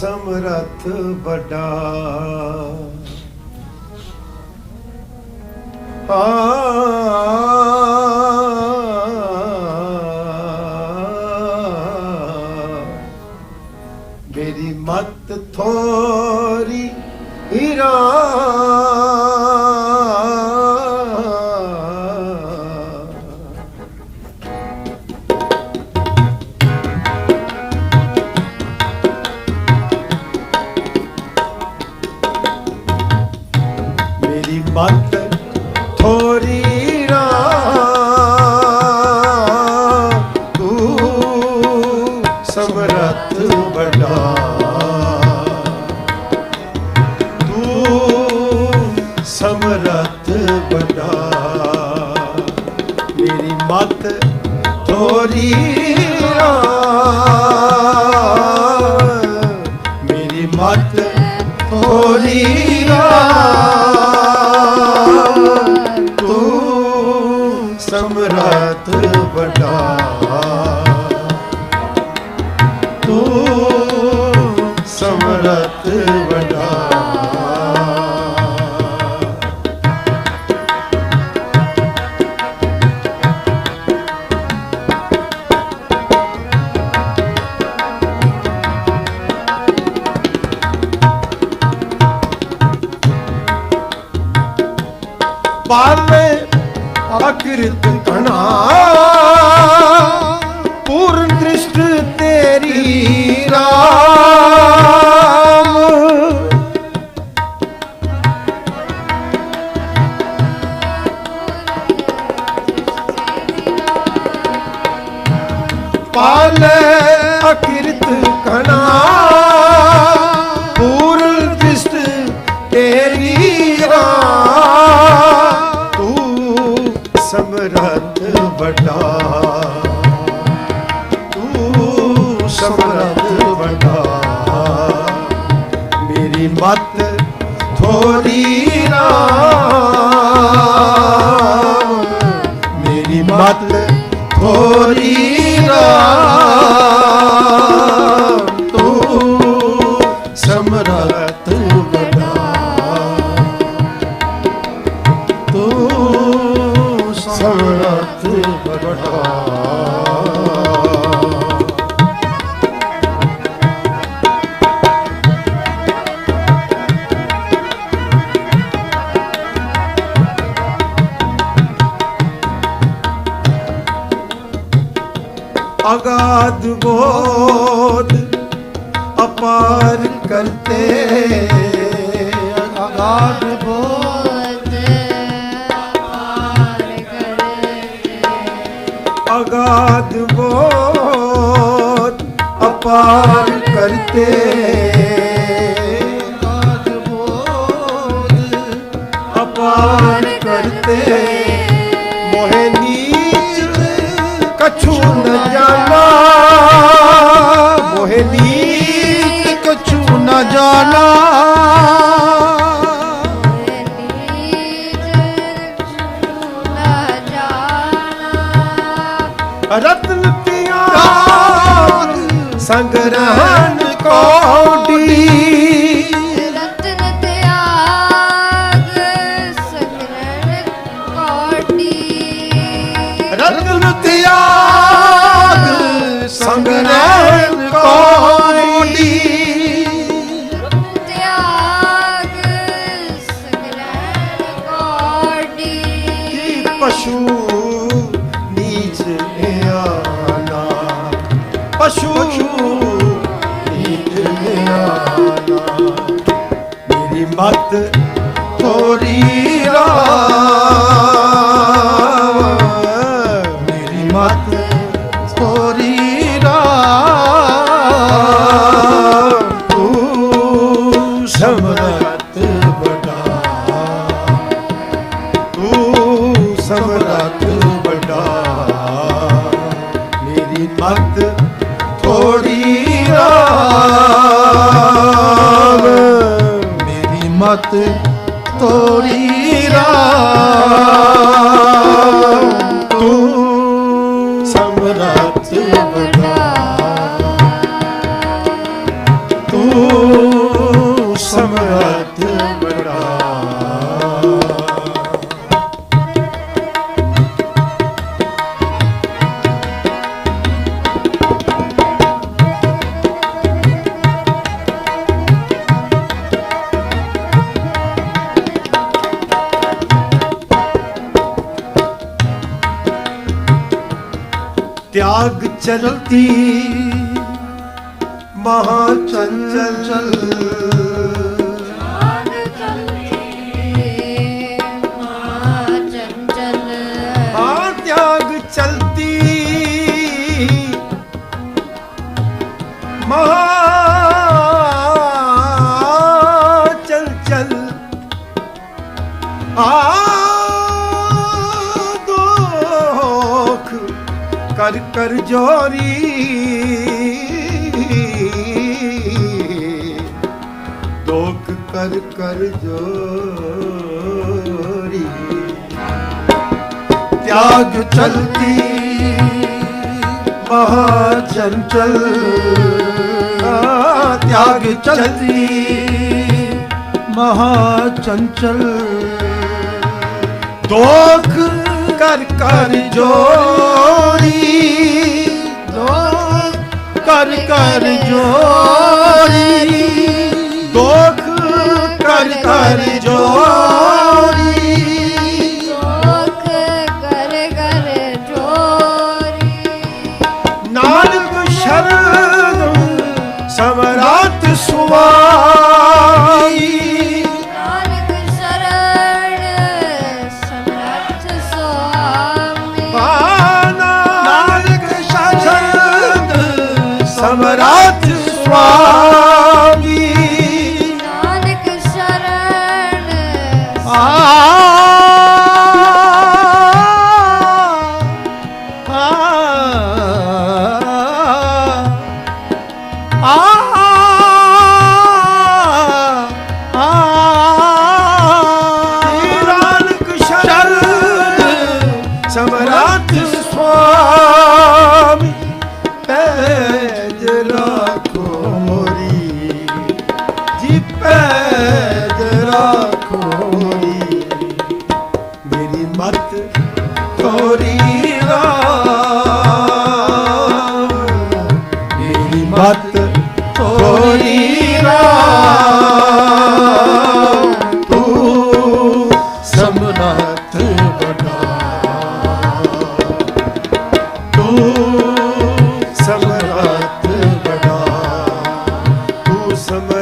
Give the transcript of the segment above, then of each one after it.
ਸਮਰੱਥ ਵੱਡਾ। ਮੇਰੀ ਮਤ ਥੋ ਮਤ ਹੋਰੀ ਰਾਮ। ਤੂੰ ਸਮਰਤ ਵਡਾ। ਅਗਾਧ ਬੋਧ ਅਪਾਰ ਕਰਤੇ। ਅਗਾਦ ਬੋਧ ਅਪਾਰ ਕਰਤੇ। ਅਪਾਰ ਕਰਤੇ। ਮੋਹਨੀ ਕਛੂ मोहे नीत कछु न जाना रत्न पिया संग रहन कौड़ी ਮਤ ਥੋੜੀ ਰਾਮ। ਮੇਰੀ ਮਤ त्याग चलती महाचंचल चल ਆਗ कर कर जोरी दुख कर कर जोरी त्याग चलती महाचंचल हाँ, त्याग चलती महाचंचल दोख ਕਰ ਕਰ ਜੋਰੀ ਦੋ ਕਰ ਕਰ ਜੋਰੀ ਦੋਖ ਕਰ ਕਰ ਜੋਰੀ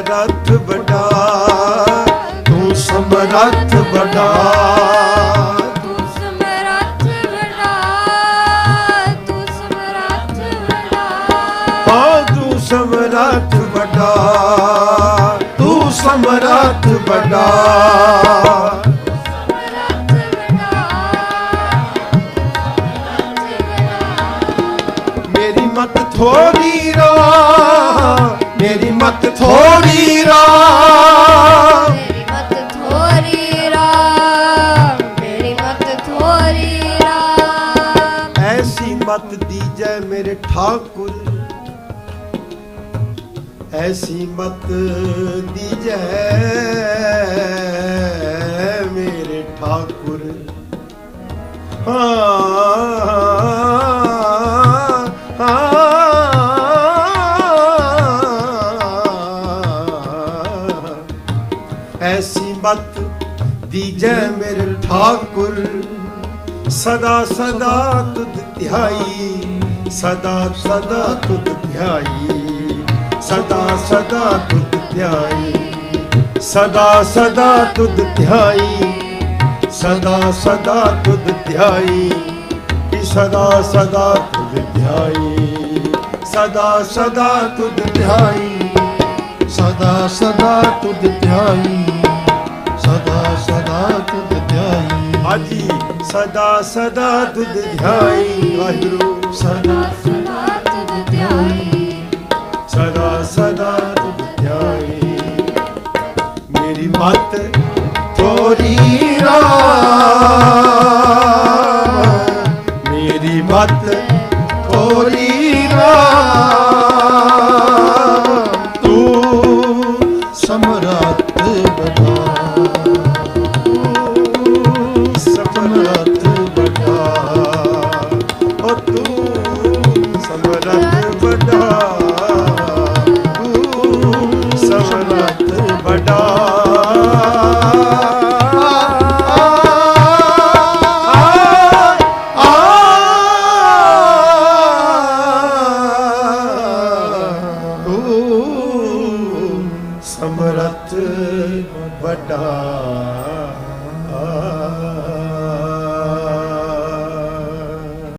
ਸਮਰੱਥ ਬੜਾ ਤੂੰ ਸਮਰੱਥ ਬੜਾ ਤੂੰ ਸਮਰੱਥ ਬੜਾ ਤੂੰ ਸਮਰੱਥ ਬੜਾ ਮੇਰੀ ਮਤ ਥੋੜੀ ਰਾ ਮੇਰੀ ਮਤ ਥੋੜੀ ਮਤ ਦੀਜੈ ਮੇਰੇ ਠਾਕੁਰ। ਐਸੀ ਮਤ ਦੀਜੈ ਮੇਰੇ ਠਾਕੁਰ। ਹਾਂ ਹਾਂ। ਐਸੀ ਮਤ ਦੀਜੈ ਮੇਰੇ ਠਾਕੁਰ। ਸਦਾ ਸਦਾ ਤੁਧ ਧਿਆਈ, ਸਦਾ ਸਦਾ ਤੁਧ ਧਿਆਈ, ਸਦਾ ਸਦਾ ਤੁਧ ਧਿਆਈ, ਸਦਾ ਸਦਾ ਤੁਧ ਧਿਆਈ, ਸਦਾ ਸਦਾ ਤੁਧ ਧਿਆਈ, ਕਿ ਸਦਾ ਸਦਾ ਤੁਧ ਧਿਆਈ, ਸਦਾ ਸਦਾ ਤੁਧ ਧਿਆਈ, ਸਦਾ ਸਦਾ ਤੁਧ ਧਿਆਈ, ਸਦਾ ਸਦਾ ਤੁਧ ਧਿਆਈ। ਹਾਜੀ ਸਦਾ ਸਦਾ ਤੁਧ ਧਿਆਈ ਵਾਹਿਗੁਰੂ।